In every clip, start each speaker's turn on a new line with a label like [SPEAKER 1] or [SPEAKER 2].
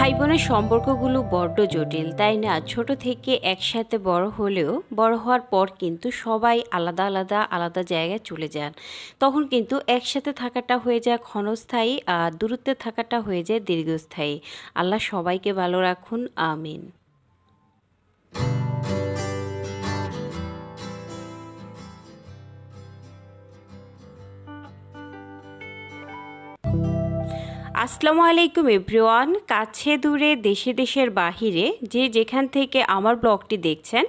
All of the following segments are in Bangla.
[SPEAKER 1] ভাই বোনের সম্পর্কগুলো বড্ড জটিল, তাই না? ছোট থেকে একসাথে বড় হলেও বড় হওয়ার পর কিন্তু সবাই আলাদা আলাদা আলাদা জায়গায় চলে যান। তখন কিন্তু একসাথে থাকাটা হয়ে যায় ক্ষণস্থায়ী, আর দূরত্বে থাকাটা হয়ে যায় দীর্ঘস্থায়ী। আল্লাহ সবাইকে ভালো রাখুন, আমিন। আসসালামু আলাইকুম এভরিওয়ান। কাছে দূরে, দেশে দেশের বাহিরে যে যেখান থেকে আমার ব্লগটি দেখছেন,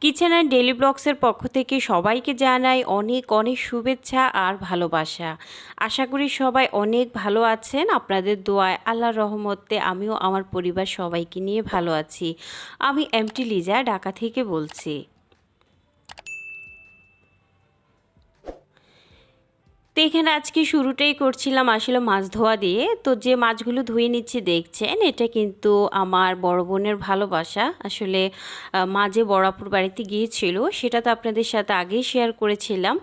[SPEAKER 1] কিচেন অ্যান্ড ডেলি ব্লগসের পক্ষ থেকে সবাইকে জানাই অনেক অনেক শুভেচ্ছা আর ভালোবাসা। আশা করি সবাই অনেক ভালো আছেন। আপনাদের দোয়ায় আল্লাহ রহমতে আমিও আমার পরিবার সবাইকে নিয়ে ভালো আছি। আমি এমটি লিজা, ঢাকা থেকে বলছি। তো এখানে আজকে শুরুটাই করছিলাম আসলে মাছ ধোয়া দিয়ে। তো যে মাছগুলো ধুয়ে নিচ্ছি দেখছেন, এটা কিন্তু আমার বড় বোনের ভালোবাসা। আসলে মা যে বড়াপুর বাড়িতে গিয়েছিল, সেটা তো আপনাদের সাথে আগেই শেয়ার করেছিলাম।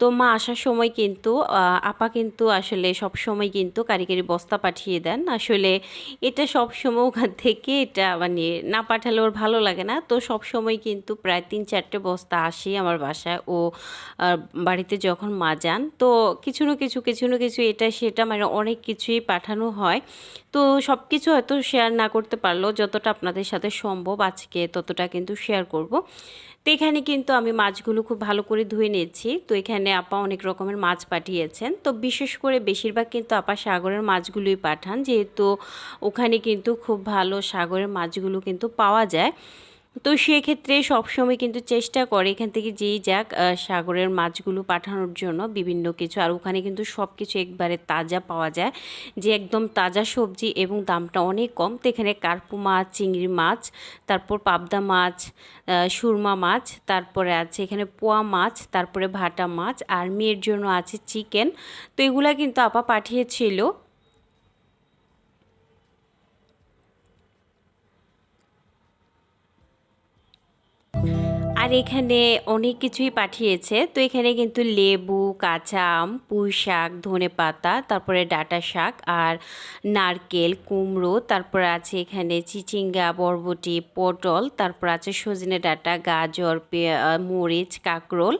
[SPEAKER 1] তো মা আসার সময় কিন্তু আপা কিন্তু আসলে সব সময় কিন্তু কারিগরি বস্তা পাঠিয়ে দেন। আসলে এটা সব সময় ওখান থেকে এটা মানে না পাঠালে ওর ভালো লাগে না। তো সব সময় কিন্তু প্রায় তিন চারটে বস্তা আসে আমার বাসায় ও বাড়িতে যখন মা যান। তো কিছু না কিছু কিছু না কিছু এটা, সেটা মানে অনেক কিছুই পাঠানো হয়। তো সব কিছু হয়তো শেয়ার না করতে পারলেও যতটা আপনাদের সাথে সম্ভব আজকে ততটা কিন্তু শেয়ার করব। তো এখানে কিন্তু আমি মাছগুলো খুব ভালো করে ধুয়ে নিয়েছি। তো এখানে আপা অনেক রকমের মাছ পাঠিয়েছেন। তো বিশেষ করে বেশিরভাগ কিন্তু আপা সাগরের মাছগুলোই পাঠান। যেহেতু ওখানে কিন্তু খুব ভালো সাগরের মাছগুলো কিন্তু পাওয়া যায়। তো সেক্ষেত্রে সবসময় কিন্তু চেষ্টা করে এখান থেকে যেই যাক সাগরের মাছগুলো পাঠানোর জন্য বিভিন্ন কিছু। আর ওখানে কিন্তু সব কিছু একবারে তাজা পাওয়া যায়। যে একদম তাজা সবজি এবং দামটা অনেক কম। তো এখানে কার্পু মাছ, চিংড়ি মাছ, তারপর পাবদা মাছ সুরমা মাছ, তারপরে আছে এখানে পোয়া মাছ, তারপরে ভাটা মাছ, আর মেয়ের জন্য আছে চিকেন। তো এগুলা কিন্তু আপা পাঠিয়েছিল। আর এখানে অনেক কিছুই পাঠিয়েছে। তো এখানে কিন্তু লেবু, কাঁচা আম, পুঁই শাক, ধনে পাতা, তারপরে ডাটা শাক আর নারকেল, কুমড়ো, তারপর আছে এখানে চিচিঙ্গা, বরবটি, পটল, তারপর আছে সজনে ডাটা, গাজর মরিচ, কাকরোল,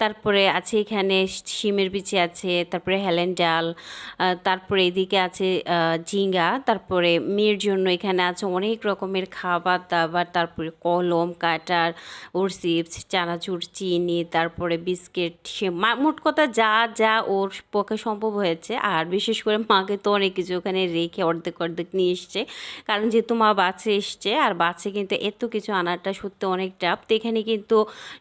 [SPEAKER 1] তারপরে আছে এখানে শিমের বিচি আছে, তারপরে হেলেন ডাল তারপরে এদিকে আছে ঝিঙ্গা, তারপরে মেয়ের জন্য এখানে আছে অনেক রকমের খাবার দাবার, তারপরে কলম, কাটার ওরসি চিপস, চানাচুর, চিনি, তারপরে বিস্কিট, সে মোট কথা যা যা ওর পক্ষে সম্ভব হয়েছে। আর বিশেষ করে মাকে তো অনেক কিছু ওখানে রেখে অর্ধেক অর্ধেক নিয়ে এসছে। কারণ যেহেতু মা বাচ্চা এসছে, আর বাচ্চা কিন্তু এত কিছু আনাটা সত্যি অনেক টাপ তো এখানে কিন্তু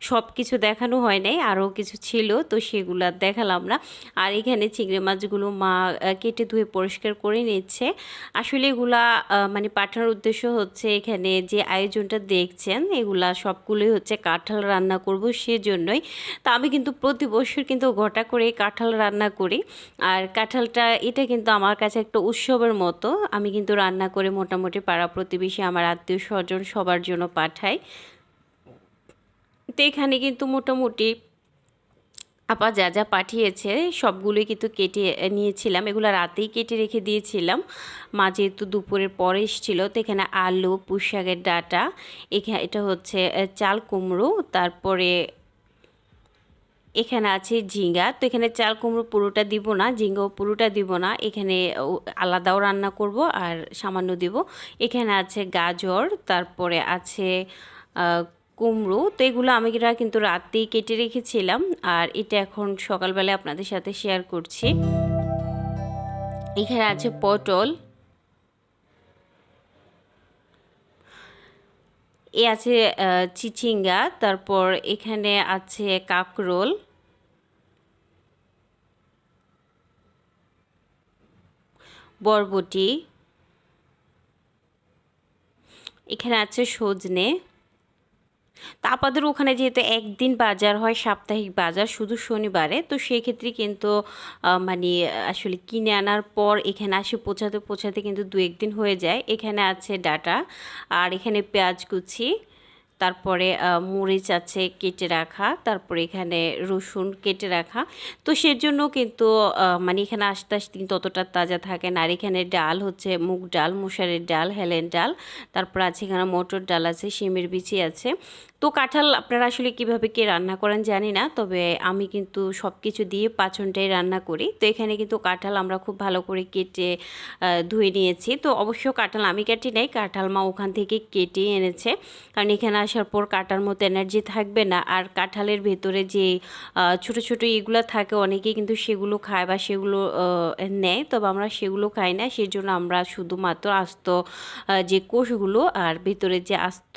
[SPEAKER 1] সব কিছু দেখানো হয় নাই, আরও কিছু ছিল, তো সেগুলো দেখালাম না। আর এখানে চিংড়ি মাছগুলো মা কেটে ধুয়ে পরিষ্কার করে নিচ্ছে। আসলে এগুলা মানে পাঠানোর উদ্দেশ্য হচ্ছে এখানে যে আয়োজনটা দেখছেন, এগুলা সবগুলোই হচ্ছে কাঁঠাল রান্না করব সেজন্যই। তা আমি কিন্তু প্রতি বছর কিন্তু ঘটা করে কাঁঠাল রান্না করি। আর কাঁঠালটা, এটা কিন্তু আমার কাছে একটা উৎসবের মতো। আমি কিন্তু রান্না করে মোটামুটি পাড়া প্রতিবেশী, আমার আত্মীয় স্বজন সবার জন্য পাঠাই। তো এখানে কিন্তু মোটামুটি আপা যা যা পাঠিয়েছে সবগুলোই কিন্তু কেটে নিয়েছিলাম। এগুলো রাতেই কেটে রেখে দিয়েছিলাম। মা যেহেতু দুপুরের পরে এসেছিল তো এখানে আলু পুঁশাকের ডাটা এখানে এটা হচ্ছে চাল কুমড়ো, তারপরে এখানে আছে ঝিঙ্গা। তো এখানে চাল কুমড়ো পুরোটা দিব না, ঝিঙ্গাও পুরোটা দিব না। এখানে আলাদাও রান্না করব আর সামান্য দিব। এখানে আছে গাজর, তারপরে আছে কুমড়ো, তো এগুলো আমি কিন্তু রাতেই কেটে রেখেছিলাম। আর এটা এখন সকালবেলায় আপনাদের সাথে শেয়ার করছি। এখানে আছে পটল। এ আছে চিচিঙ্গা, তারপর এখানে আছে কাকরোল। বরবটি। এখানে আছে সজনে। তো আপাদের ওখানে যেহেতু একদিন বাজার হয়, সাপ্তাহিক বাজার শুধু শনিবারে, তো সেক্ষেত্রে কিন্তু মানে আসলে কিনে আনার পর এখানে আসে পৌঁছাতে পৌঁছাতে কিন্তু দু একদিন হয়ে যায়। এখানে আছে ডাটা, আর এখানে পেঁয়াজ কুচি তারপরে মরিচ আছে কেটে রাখা, তারপরে এখানে রসুন কেটে রাখা। তো সেজন্য কিন্তু মানে এখানে আস্তে আস্তে কিন্তু অতটা তাজা থাকে না। আর এখানে ডাল হচ্ছে মুগ ডাল, মুসারের ডাল হেলেন ডাল, তারপর আছে এখানে মটর ডাল আছে, শিমের বিচি আছে। তো কাঁঠাল আপনারা আসলে কীভাবে কে রান্না করেন জানি না, তবে আমি কিন্তু সব কিছু দিয়ে পাচনটাই রান্না করি। তো এখানে কিন্তু কাঁঠাল আমরা খুব ভালো করে কেটে ধুয়ে নিয়েছি। তো অবশ্য কাঁঠাল আমি কেটে নাই, কাঁঠাল মা ওখান থেকে কেটে এনেছে। কারণ এখানে আসার পর কাটার মতো এনার্জি থাকবে না। আর কাঁঠালের ভেতরে যে ছোট ছোট ইগুলো থাকে, অনেকেই কিন্তু সেগুলো খায় বা সেগুলো নেয়। তবে আমরা সেগুলো খাই না সেই জন্য আমরা শুধুমাত্র আস্ত যে কোষগুলো আর ভেতরে যে আস্ত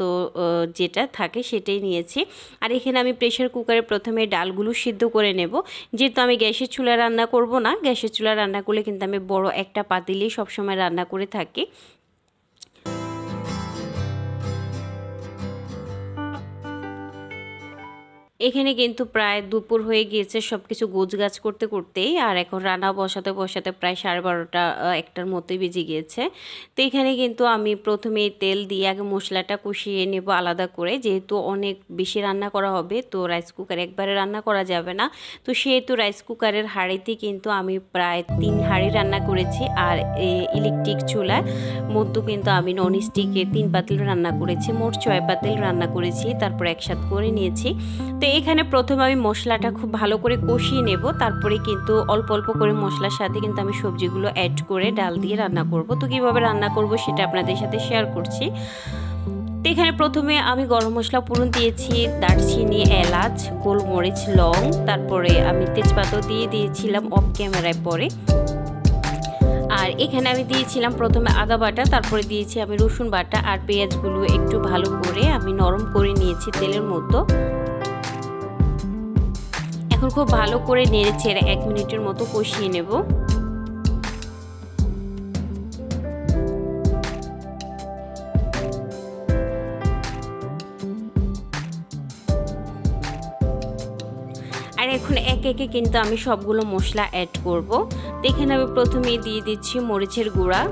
[SPEAKER 1] যেটা থাকে সেটাই নিয়েছি। আর এখানে আমি প্রেশার কুকারে প্রথমে ডালগুলো সিদ্ধ করে নেব। যেহেতু আমি গ্যাসের চুলা রান্না করব না, গ্যাসের চুলা রান্না করলে কিন্তু আমি বড় একটা পাতিলেই সবসময় রান্না করে থাকি। এখানে কিন্তু প্রায় দুপুর হয়ে গিয়েছে সব কিছু গোছগাছ করতে করতেই, আর এখন রান্না বসাতে বসাতে প্রায় সাড়ে বারোটা একটার মতোই বেজে গিয়েছে। তো এখানে কিন্তু আমি প্রথমে তেল দিয়ে আগে মশলাটা কষিয়ে নেব আলাদা করে। যেহেতু অনেক বেশি রান্না করা হবে, তো রাইস কুকার একবারে রান্না করা যাবে না। তো সেহেতু রাইস কুকারের হাঁড়িতে কিন্তু আমি প্রায় তিন হাঁড়ি রান্না করেছি, আর ইলেকট্রিক চুলায় মধ্যে কিন্তু আমি নন স্টিকে তিন পাতিল রান্না করেছি, মোট ছয় পাতিল রান্না করেছি, তারপর একসাথে করে নিয়েছি। তো এখানে প্রথমে আমি মশলাটা খুব ভালো করে কষিয়ে নেব। তারপরে কিন্তু অল্প অল্প করে মশলার সাথে কিন্তু আমি সবজিগুলো অ্যাড করে ডাল দিয়ে রান্না করব। তো কীভাবে রান্না করব সেটা আপনাদের সাথে শেয়ার করছি। তো এখানে প্রথমে আমি গরম মশলা পুরন দিয়েছি, দারচিনি, এলাচ, গোলমরিচ, লং, তারপরে আমি তেজপাতাও দিয়ে দিয়েছিলাম অফ ক্যামেরায় পরে। আর এখানে আমি দিয়েছিলাম প্রথমে আদা বাটা, তারপরে দিয়েছি আমি রসুন বাটা আর পেঁয়াজগুলো একটু ভালো করে আমি নরম করে নিয়েছি তেলের মতো এখন খুব ভালো করে নেড়ে ছেড়ে এক মিনিটের মতো কষিয়ে নেব। আর এখন একে একে কিন্তু আমি সবগুলো মশলা অ্যাড করব। এখানে আমি প্রথমেই দিয়ে দিচ্ছি মরিচের গুঁড়া।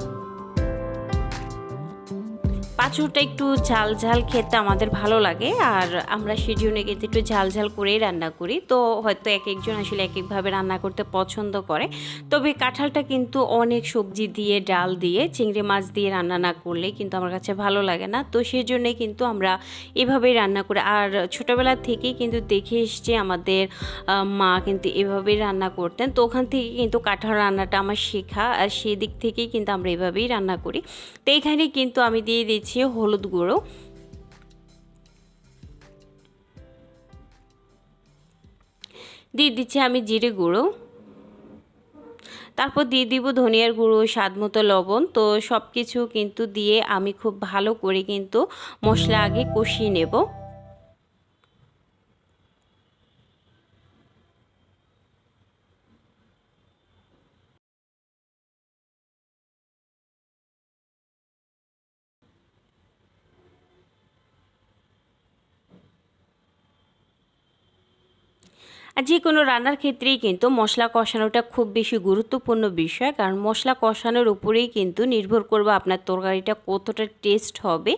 [SPEAKER 1] পাঁচুরটা একটু ঝাল ঝাল খেতে আমাদের ভালো লাগে, আর আমরা জন্য কিন্তু একটু ঝাল ঝাল করেই রান্না করি। তো হয়তো এক একজন আসলে এক একভাবে রান্না করতে পছন্দ করে। তবে কাঁঠালটা কিন্তু অনেক সবজি দিয়ে, ডাল দিয়ে, চিংড়ি মাছ দিয়ে রান্না না করলে কিন্তু আমার কাছে ভালো লাগে না। তো সেই জন্যে কিন্তু আমরা এভাবেই রান্না করি। আর ছোটোবেলা থেকেই কিন্তু দেখে এসছি আমাদের মা কিন্তু এভাবেই রান্না করতেন। তো ওখান থেকে কিন্তু কাঁঠাল রান্নাটা আমার শেখা, আর সেই দিক থেকেই কিন্তু আমরা এভাবেই রান্না করি। তো এখানে কিন্তু আমি দিয়ে দিচ্ছি হলুদ গুঁড়ো। দিয়ে দিচ্ছি আমি জিরে গুঁড়ো। তারপর দিয়ে দিব ধনিয়ার গুঁড়ো, স্বাদ মতো লবণ। তো সব কিছু কিন্তু দিয়ে আমি খুব ভালো করে কিন্তু মশলা আগে কষিয়ে নেব। আর যে কোনো রান্নার ক্ষেত্রেই কিন্তু মশলা কষানোটা খুব বেশি গুরুত্বপূর্ণ বিষয়, কারণ মশলা কষানোর উপরেই কিন্তু নির্ভর করবে আপনার তরকারিটা কতটা টেস্ট হবে।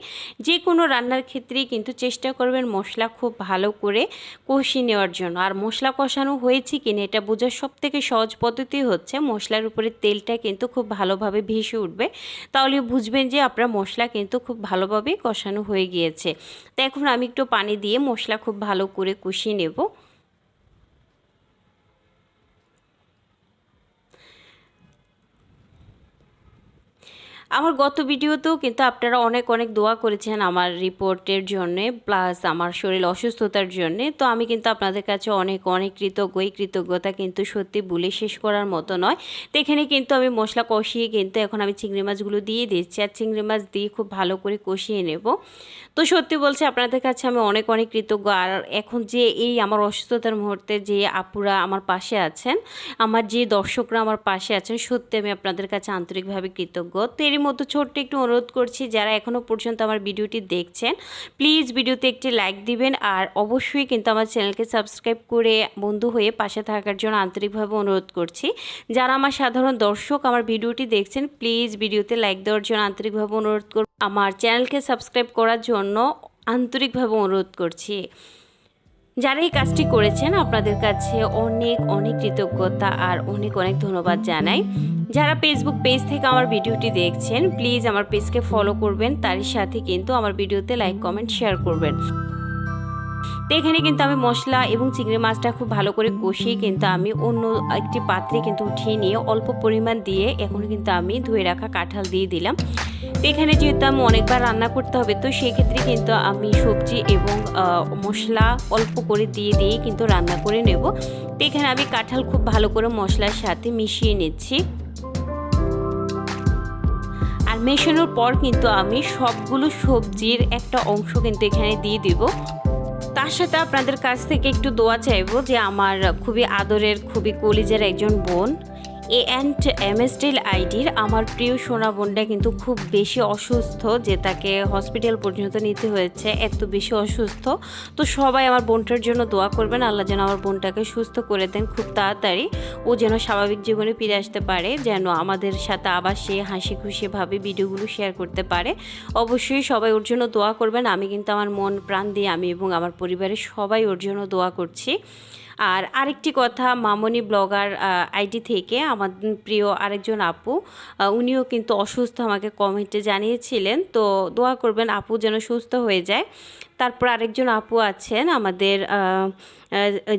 [SPEAKER 1] যে কোনো রান্নার ক্ষেত্রেই কিন্তু চেষ্টা করবেন মশলা খুব ভালো করে কষিয়ে নেওয়ার জন্য। আর মশলা কষানো হয়েছে কিনা এটা বোঝার সব থেকে সহজ পদ্ধতি হচ্ছে মশলার উপরে তেলটা কিন্তু খুব ভালোভাবে ভেসে উঠবে। তাহলে বুঝবেন যে আপনার মশলা কিন্তু খুব ভালোভাবে কষানো হয়ে গিয়েছে। তো এখন আমি একটু পানি দিয়ে মশলা খুব ভালো করে কষিয়ে নেব। আমার গত ভিডিওতেও কিন্তু আপনারা অনেক অনেক দোয়া করেছেন আমার রিপোর্টের জন্যে, প্লাস আমার শরীর অসুস্থতার জন্যে। তো আমি কিন্তু আপনাদের কাছে অনেক অনেক কৃতজ্ঞ, এই কৃতজ্ঞতা কিন্তু সত্যি বলে শেষ করার মতো নয়। তো এখানে কিন্তু আমি মশলা কষিয়ে কিন্তু এখন আমি চিংড়ি মাছগুলো দিয়ে দিচ্ছি, আর চিংড়ি মাছ দিয়ে খুব ভালো করে কষিয়ে নেব। তো সত্যি বলছি, আপনাদের কাছে আমি অনেক অনেক কৃতজ্ঞ। আর এখন যে এই আমার অসুস্থতার মুহূর্তে যে আপুরা আমার পাশে আছেন, আমার যে দর্শকরা আমার পাশে আছেন, সত্যি আমি আপনাদের কাছে আন্তরিকভাবে কৃতজ্ঞ। তো এরই মতো ছোট্ট একটু অনুরোধ করছি যারা এখনও পর্যন্ত আমার ভিডিওটি দেখছেন প্লিজ ভিডিওতে একটি লাইক দিবেন আর অবশ্যই কিন্তু আমার চ্যানেলকে সাবস্ক্রাইব করে বন্ধু হয়ে পাশে থাকার জন্য আন্তরিকভাবে অনুরোধ করছি। যারা আমার সাধারণ দর্শক আমার ভিডিওটি দেখছেন প্লিজ ভিডিওতে লাইক দেওয়ার জন্য আন্তরিকভাবে অনুরোধ করব আমার চ্যানেলকে সাবস্ক্রাইব করার জন্য আন্তরিকভাবে অনুরোধ করছি। যারা এই কাজটি করেছেন, আপনাদের কাছে অনেক অনেক কৃতজ্ঞতা আর অনেক অনেক ধন্যবাদ জানাই। যারা ফেসবুক পেজ থেকে আমার ভিডিওটি দেখছেন প্লিজ আমার পেজকে ফলো করবেন তারই সাথে কিন্তু আমার ভিডিওতে লাইক কমেন্ট শেয়ার করবেন। তো এখানে কিন্তু আমি মশলা এবং চিংড়ি মাছটা খুব ভালো করে কষিয়ে কিন্তু আমি অন্য একটি পাত্রে কিন্তু উঠিয়ে নিয়ে অল্প পরিমাণ দিয়ে এখন কিন্তু আমি ধুয়ে রাখা কাঁঠাল দিয়ে দিলাম। এখানে যেহেতু আমি অনেকবার রান্না করতে হবে, তো সেক্ষেত্রে কিন্তু আমি সবজি এবং মশলা অল্প করে দিয়ে দিয়ে কিন্তু রান্না করে নেব। তো এখানে আমি কাঁঠাল খুব ভালো করে মশলার সাথে মিশিয়ে নিচ্ছি। আর মেশানোর পর কিন্তু আমি সবগুলো সবজির একটা অংশ কিন্তু এখানে দিয়ে দিব। তার সাথে আপনাদের কাছ থেকে একটু দোয়া চাইব যে আমার খুবই আদরের, খুবই কলিজের একজন বোন এ অ্যান্ড এম এস টিল আইডির আমার প্রিয় সোনা বোনটা কিন্তু খুব বেশি অসুস্থ, যে তাকে হসপিটাল পর্যন্ত নিতে হয়েছে, এত বেশি অসুস্থ। তো সবাই আমার বোনটার জন্য দোয়া করবেন, আল্লাহ যেন আমার বোনটাকে সুস্থ করে দেন খুব তাড়াতাড়ি। ও যেন স্বাভাবিক জীবনে ফিরে আসতে পারে, যেন আমাদের সাথে আবার সে হাসি খুশিভাবে ভিডিওগুলো শেয়ার করতে পারে। অবশ্যই সবাই ওর জন্য দোয়া করবেন, আমি কিন্তু আমার মন, প্রাণ দিয়ে আমি এবং আমার পরিবারের সবাই ওর জন্য দোয়া করছি। আর আরেকটি কথা, মামনি ব্লগার আইডি থেকে আমার প্রিয় আরেকজন আপু উনিও কিন্তু অসুস্থ আমাকে কমেন্টে জানিয়েছিলেন। তো দোয়া করবেন আপু যেন সুস্থ হয়ে যায়। তারপর আরেকজন আপু আছেন আমাদের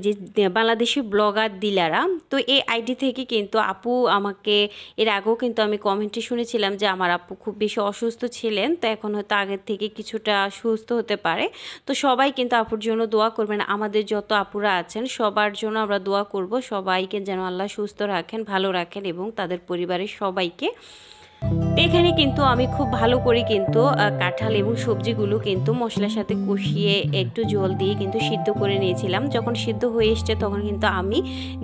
[SPEAKER 1] যে বাংলাদেশি ব্লগার দিলারা, তো এই আইডি থেকে কিন্তু আপু আমাকে, এর আগেও কিন্তু আমি কমেন্টে শুনেছিলাম যে আমার আপু খুব বেশি অসুস্থ ছিলেন, তো এখন হয়তো আগের থেকে কিছুটা সুস্থ হতে পারে। তো সবাই কিন্তু আপুর জন্য দোয়া করবেন, আমাদের যত আপুরা আছেন, সবার জন্য আমরা দোয়া করব, সবাইকে যেন আল্লাহ সুস্থ রাখেন, ভালো রাখেন এবং তাদের পরিবারের সবাইকে। এখানে কিন্তু আমি খুব ভালো করে কিন্তু কাঁঠাল এবং সবজিগুলো কিন্তু মশলার সাথে কষিয়ে একটু জল দিয়ে কিন্তু সিদ্ধ করে নিয়েছিলাম। যখন সিদ্ধ হয়ে এসছে তখন কিন্তু আমি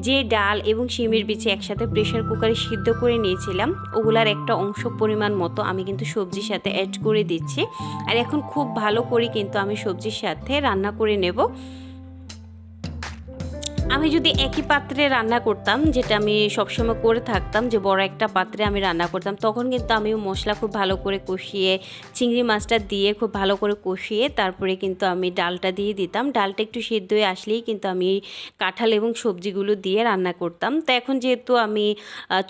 [SPEAKER 1] যে ডাল এবং শিমের বিচি একসাথে প্রেশার কুকারে সিদ্ধ করে নিয়েছিলাম, ওগুলার একটা অংশ পরিমাণ মতো আমি কিন্তু সবজির সাথে অ্যাড করে দিচ্ছি। আর এখন খুব ভালো করে কিন্তু আমি সবজির সাথে রান্না করে নেব। আমি যদি একই পাত্রে রান্না করতাম, যেটা আমি সবসময় করে থাকতাম, যে বড় একটা পাত্রে আমি রান্না করতাম, তখন কিন্তু আমি মশলা খুব ভালো করে কষিয়ে, চিংড়ি মাছটা দিয়ে খুব ভালো করে কষিয়ে, তারপরে কিন্তু আমি ডালটা দিয়ে দিতাম। ডালটা একটু সিদ্ধ হয়ে আসলেই কিন্তু আমি কাঁঠাল এবং সবজিগুলো দিয়ে রান্না করতাম। তো এখন যেহেতু আমি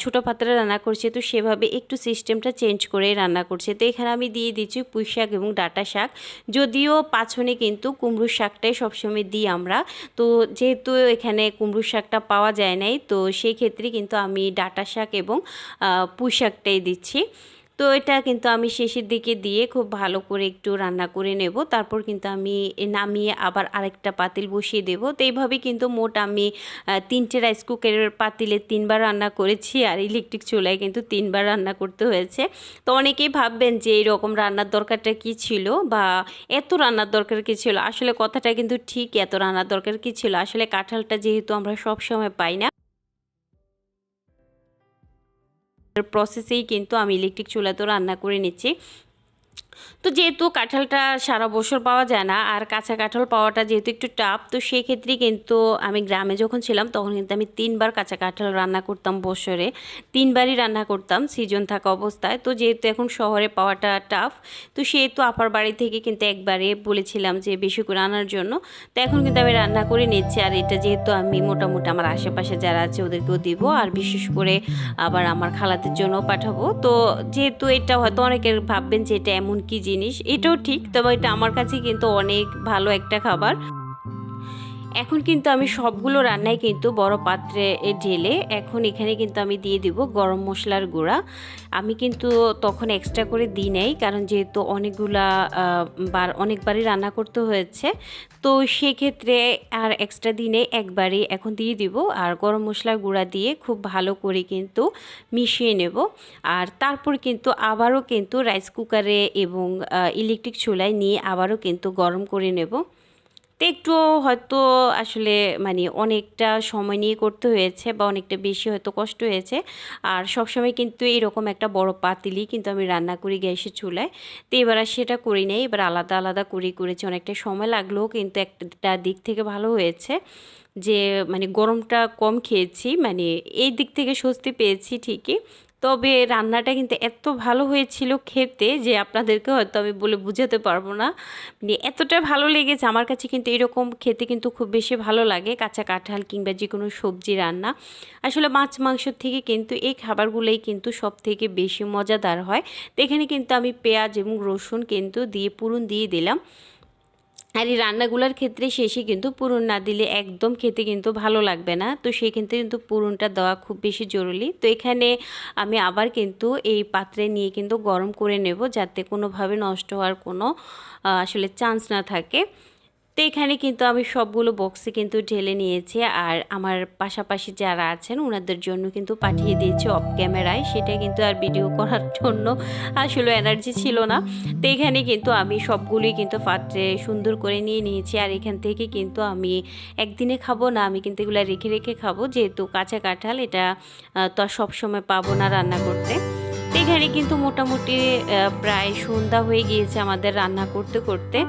[SPEAKER 1] ছোটো পাত্রে রান্না করছি, তো সেভাবে একটু সিস্টেমটা চেঞ্জ করে রান্না করছি। তো এখানে আমি দিয়ে দিচ্ছি পুঁই শাক এবং ডাটা শাক। যদিও পাছনে কিন্তু কুমড়ো শাকটাই সবসময় দিই আমরা। তো যেহেতু এখানে এখানে কুমড়ো শাকটা পাওয়া যায় নাই। তো সেই ক্ষেত্রে কিন্তু আমি ডাটা শাক এবং পুঁই শাকটাই দিচ্ছি। তো এটা কিন্তু আমি শেষের দিকে দিয়ে খুব ভালো করে একটু রান্না করে নেব। তারপর কিন্তু আমি নামিয়ে আবার আরেকটা পাতিল বসিয়ে দেব। তো এইভাবে কিন্তু মোট আমি তিনটে রাইস কুকারের পাতিলে তিনবার রান্না করেছি আর ইলেকট্রিক চুলায় কিন্তু তিনবার রান্না করতে হয়েছে। তো অনেকেই ভাববেন যে এইরকম রান্নার দরকারটা কি ছিল বা এত রান্নার দরকার কি ছিল? আসলে কথাটা কিন্তু ঠিক, এত রান্নার দরকার কি ছিল? আসলে কাঁঠালটা যেহেতু আমরা সব সময় পাই না। প্রসেসেই কিন্তু আমি ইলেকট্রিক চুলাতেও রান্না করে নিচ্ছি। তো যেহেতু কাঁঠালটা সারা বছর পাওয়া যায় না, আর কাঁচা কাঁঠাল পাওয়াটা যেহেতু একটু টাফ তো সেই ক্ষেত্রে কিন্তু আমি গ্রামে যখন ছিলাম তখন কিন্তু আমি তিনবার কাঁচা কাঁঠাল রান্না করতাম বছরে। তিনবারই রান্না করতাম সিজন থাকা অবস্থায়। তো যেহেতু এখন শহরে পাওয়াটা টাফ তো সেহেতু আপার বাড়ি থেকে কিন্তু একবারে বলেছিলাম যে বেশি করে আনার জন্য। তো এখন কিন্তু আমি রান্না করে নিচ্ছি, আর এটা যেহেতু আমি মোটামুটি আমার আশেপাশে যারা আছে ওদেরকেও দিব, আর বিশেষ করে আবার আমার খালাদের জন্য পাঠাবো। তো যেহেতু এটা হয়তো অনেকের ভাববেন যে এটা এমন কি জিনিস? এটাও ঠিক তবে এটা আমার কাছে কিন্তু অনেক ভালো একটা খাবার। এখন কিন্তু আমি সবগুলো রান্নাই কিন্তু বড় পাত্রে ঢেলে এখন এখানে কিন্তু আমি দিয়ে দিব গরম মশলার গুঁড়া। আমি কিন্তু তখন এক্সট্রা করে দিই নাই কারণ যেহেতু অনেকগুলা বার, অনেকবারই রান্না করতে হয়েছে। তো সেক্ষেত্রে আর এক্সট্রা দিনে একবারই এখন দিয়ে দিব আর গরম মশলার গুঁড়া দিয়ে খুব ভালো করে কিন্তু মিশিয়ে নেব। আর তারপর কিন্তু আবারও কিন্তু রাইস কুকারে এবং ইলেকট্রিক চুলায় নিয়ে আবারও কিন্তু গরম করে নেব। তো একটু হয়তো আসলে মানে অনেকটা সময় নিয়ে করতে হয়েছে বা অনেকটা বেশি হয়তো কষ্ট হয়েছে। আর সবসময় কিন্তু এরকম একটা বড় পাতিলি কিন্তু আমি রান্না করি গ্যাসের চুলায়। তো এবার আর সেটা করি নেই, এবার আলাদা আলাদা করে করেছি। অনেকটা সময় লাগলেও কিন্তু একটা দিক থেকে ভালো হয়েছে যে মানে গরমটা কম খেয়েছি মানে এই দিক থেকে স্বস্তি পেয়েছি ঠিকই। তবে রান্নাটা কিন্তু এত ভালো হয়েছিল খেতে যে আপনাদেরকে হয়তো আমি বলে বুঝাতে পারব না। মানে এতটা ভালো লেগেছে, আমার কাছে কিন্তু এরকম খেতে কিন্তু খুব বেশি ভালো লাগে কাঁচা কাঁঠাল কিংবা যে কোনো সবজি রান্না। আসলে মাছ মাংসর থেকে কিন্তু এই খাবারগুলোই কিন্তু সব থেকে বেশি মজাদার হয়। তো এখানে কিন্তু আমি পেঁয়াজ এবং রসুন কিন্তু দিয়ে পুরন দিয়ে দিলাম। আর এই রান্নাগুলোর ক্ষেত্রে শেষে কিন্তু পুরন না দিলে একদম খেতে কিন্তু ভালো লাগবে না। তো সেক্ষেত্রে কিন্তু পুরনটা দেওয়া খুব বেশি জরুরি। তো এখানে আমি আবার কিন্তু এই পাত্রে নিয়ে কিন্তু গরম করে নেব যাতে কোনোভাবে নষ্ট হওয়ার কোনো আসলে চান্স না থাকে। তো এখানে কিন্তু আমি সবগুলো বক্সে কিন্তু ঢেলে নিয়েছি। আর আমার পাশাপাশি যারা আছেন ওনাদের জন্য কিন্তু পাঠিয়ে দিয়েছি অফ ক্যামেরায় সেটা কিন্তু আর ভিডিও করার জন্য আসলে এনার্জি ছিল না। তো এখানে কিন্তু আমি সবগুলোই কিন্তু পাত্রে সুন্দর করে নিয়ে নিয়েছি। আর এখান থেকে কিন্তু আমি একদিনে খাব না, আমি কিন্তু এগুলো রেখে রেখে খাব। যেহেতু কাঁচা কাঁঠাল, এটা তো আর সবসময় পাবো না রান্না করতে। এখানে কিন্তু মোটামুটি প্রায় সন্ধ্যা হয়ে গিয়েছে আমাদের রান্না করতে করতে।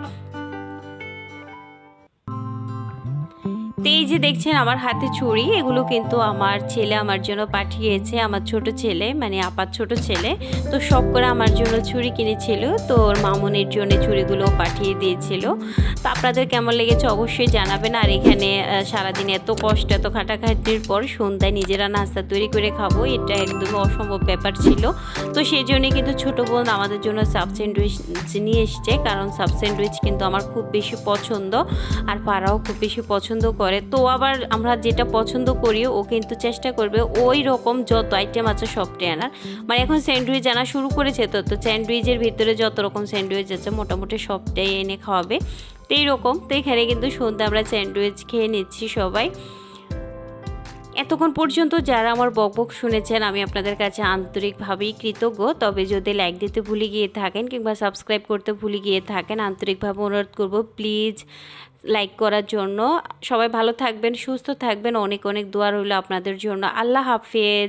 [SPEAKER 1] তো এই যে দেখছেন আমার হাতে ছুরি এগুলো কিন্তু আমার ছেলে আমার জন্য পাঠিয়েছে, আমার ছোট ছেলে মানে আপার ছোট ছেলে। তো সব করে আমার জন্য ছুরি কিনেছিল, তো ওর মামনের জন্য ছুরিগুলো পাঠিয়ে দিয়েছিল। তো আপনাদের কেমন লেগেছে অবশ্যই জানাবেন। আর এখানে সারাদিন এত কষ্ট, এত খাটাখাটির পর সন্ধ্যায় নিজেরা নাস্তা তৈরি করে খাব, এটা একদম অসম্ভব ব্যাপার ছিল। তো সেই জন্যে কিন্তু ছোটো বোন আমাদের জন্য সাব স্যান্ডউইচ নিয়ে এসছে, কারণ সাব স্যান্ডউইচ কিন্তু আমার খুব বেশি পছন্দ, আর পাড়াও খুব বেশি পছন্দ করে। করে। তো আবার আমরা যেটা পছন্দ করি ও কিন্তু চেষ্টা করবে ওই রকম যত আইটেম আছে সবটাই আনার। মানে এখন স্যান্ডউইচ আনা শুরু করেছে তো তো স্যান্ডউইচের ভিতরে যত রকম স্যান্ডউইচ আছে মোটামুটি সবটাই এনে খাওয়াবে। তো এইরকম। তো এখানে কিন্তু সন্ধ্যা আমরা স্যান্ডউইচ খেয়ে নিচ্ছি সবাই। এতক্ষণ পর্যন্ত যারা আমার বক বক শুনেছেন, আমি আপনাদের কাছে আন্তরিকভাবেই কৃতজ্ঞ। তবে যদি লাইক দিতে ভুলে গিয়ে থাকেন কিংবা সাবস্ক্রাইব করতে ভুলে গিয়ে থাকেন, আন্তরিকভাবে অনুরোধ করব প্লিজ লাইক করার জন্য। সবাই ভালো থাকবেন, সুস্থ থাকবেন। অনেক অনেক দোয়া রইল আপনাদের জন্য। আল্লাহ হাফেজ।